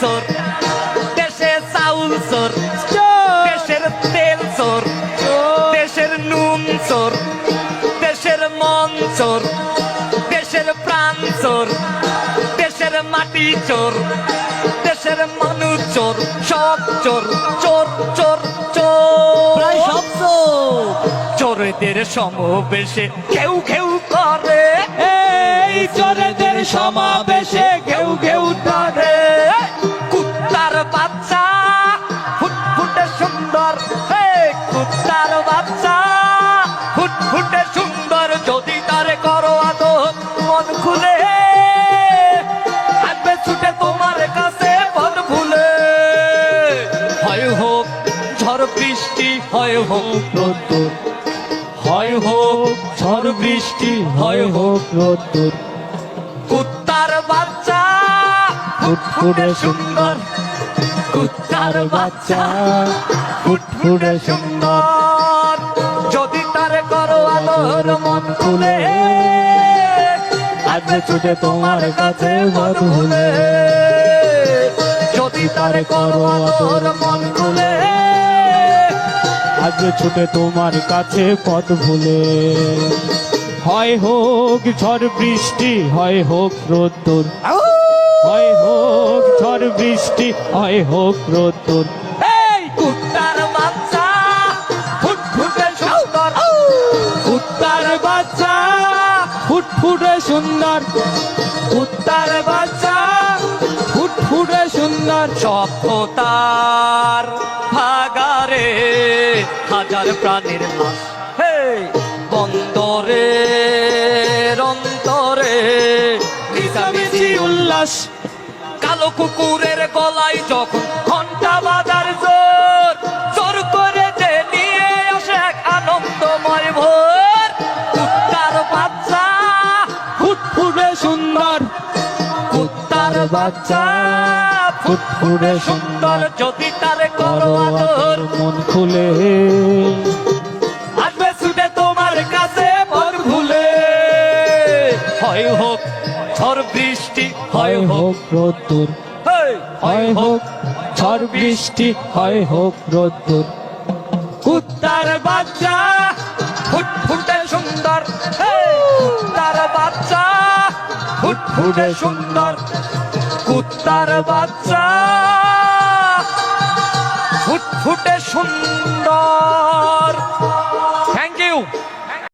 চোর দেশে চাউল চোর দেশের তেল চোর। দেশের নুন চোর দেশের মন চোর দেশের প্রাণ চোর দেশের মাটি চোর দেশের মানুষ চোর সব চোর চোর চোর চোর। প্রায় সব চোর। চোরদের সমাবেশে কেউ কেউ করে। এই চোরেদের সমাবেশে বাচ্চা, ফুটফুটে সুন্দর কুত্তার বাচ্চা। ফুটফুটে সুন্দর, যদি তারে করো আদর, মন খুলে। হয় হোক ঝড় বৃষ্টি, হয় হোক রোদ্দুর। হয় হোক ঝড় বৃষ্টি, হয় হোক রোদ্দুর। কুত্তার বাচ্চা, ফুটফুটে সুন্দর। কুত্তার বাচ্চা। ফুটফুটে সুন্দর। যদি তারে করো আদর মন খুলে আসবে ছুটে তোমার কাছে বধ হলে। যদি তারে করো আদর মন খুলে আসবে ছুটে তোমার কাছে পথ ভুলে। হয় হোক ঝড় বৃষ্টি হয় হোক রোদ্দুর। হয় হোক ঝড় বৃষ্টি হয় হোক রোদ্দুর। এই কুত্তার বাচ্চা, ফুটফুটে সুন্দর। কুত্তার বাচ্চা, ফুটফুটে সুন্দর। কুত্তার বাচ্চা, ফুটফুটে সুন্দর। সভ্যতার ভাগারে হাজার প্রাণীর লাশ হে বন্দরে উল্লাস কালো কুকুরের গলায় যখন ঘণ্টা বাজার জোর জোর করে যে নিয়ে আসে এক আনন্দময় ভোর। কুত্তার বাচ্চা ফুটফুটে সুন্দর। কুত্তার বাচ্চা ফুটফুটে সুন্দর। যদি তারে করো আদর মন খুলে। আসবে ছুটে তোমার কাছে মন ভুলে হয় হোক ঝড় বৃষ্টি হয় হোক রোদ্দুর। হয় হোক ঝড় বৃষ্টি হয় হোক রোদ্দুর। কুত্তার বাচ্চা ফুটফুটে সুন্দর। কুত্তার বাচ্চা ফুটফুটে সুন্দর। কুত্তার বাচ্চা ফুটফুটে সুন্দর।